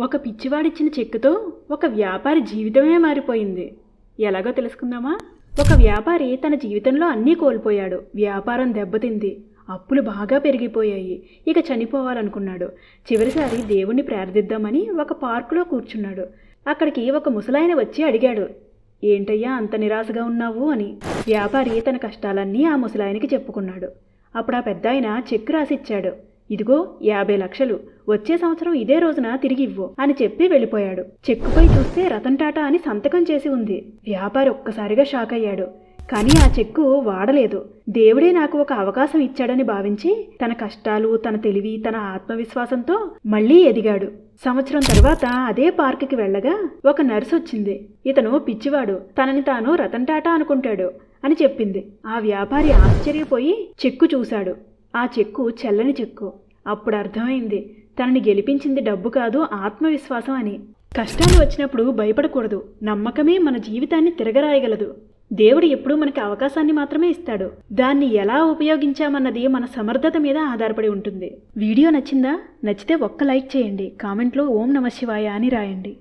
ఒక పిచ్చివాడిచ్చిన చెక్కుతో ఒక వ్యాపారి జీవితమే మారిపోయింది. ఎలాగో తెలుసుకుందామా? ఒక వ్యాపారి తన జీవితంలో అన్నీ కోల్పోయాడు. వ్యాపారం దెబ్బతింది. అప్పులు బాగా పెరిగిపోయాయి. ఇక చనిపోవాలనుకున్నాడు. చివరిసారి దేవుణ్ణి ప్రార్థిద్దామని ఒక పార్కులో కూర్చున్నాడు. అక్కడికి ఒక ముసలాయన వచ్చి అడిగాడు ఏంటయ్యా అంత నిరాశగా ఉన్నావు? అని. వ్యాపారి తన కష్టాలన్నీ ఆ ముసలాయనకి చెప్పుకున్నాడు. అప్పుడు ఆ పెద్దాయన చెక్ రాసిచ్చాడు. ఇదిగో యాభై లక్షలు. వచ్చే సంవత్సరం ఇదే రోజున తిరిగి ఇవ్వు అని చెప్పి వెళ్ళిపోయాడు. చెక్కుపై చూస్తే రతన్ టాటా అని సంతకం చేసి ఉంది. వ్యాపారి ఒక్కసారిగా షాక్ అయ్యాడు. కానీ ఆ చెక్కు వాడలేదు. దేవుడే నాకు ఒక అవకాశం ఇచ్చాడని భావించి తన కష్టాలు తన తెలివి తన ఆత్మవిశ్వాసంతో మళ్ళీ ఎదిగాడు. సంవత్సరం తర్వాత అదే పార్కుకి వెళ్ళగా ఒక నర్సు వచ్చింది. ఇతను పిచ్చివాడు తనని తాను రతన్ టాటా అనుకుంటాడు అని చెప్పింది. ఆ వ్యాపారి ఆశ్చర్యపోయి చెక్కు చూశాడు. ఆ చెక్కు చెల్లని చెక్కు. అప్పుడు అర్థమైంది తనని గెలిపించింది డబ్బు కాదు ఆత్మవిశ్వాసం అని. కష్టాలు వచ్చినప్పుడు భయపడకూడదు. నమ్మకమే మన జీవితాన్ని తిరగరాయగలదు. దేవుడు ఎప్పుడూ మనకి అవకాశాన్ని మాత్రమే ఇస్తాడు. దాన్ని ఎలా ఉపయోగించామన్నది మన సమర్థత మీద ఆధారపడి ఉంటుంది. వీడియో నచ్చిందా? నచ్చితే ఒక్క లైక్ చేయండి. కామెంట్లో ఓం నమ శివాయ అని రాయండి.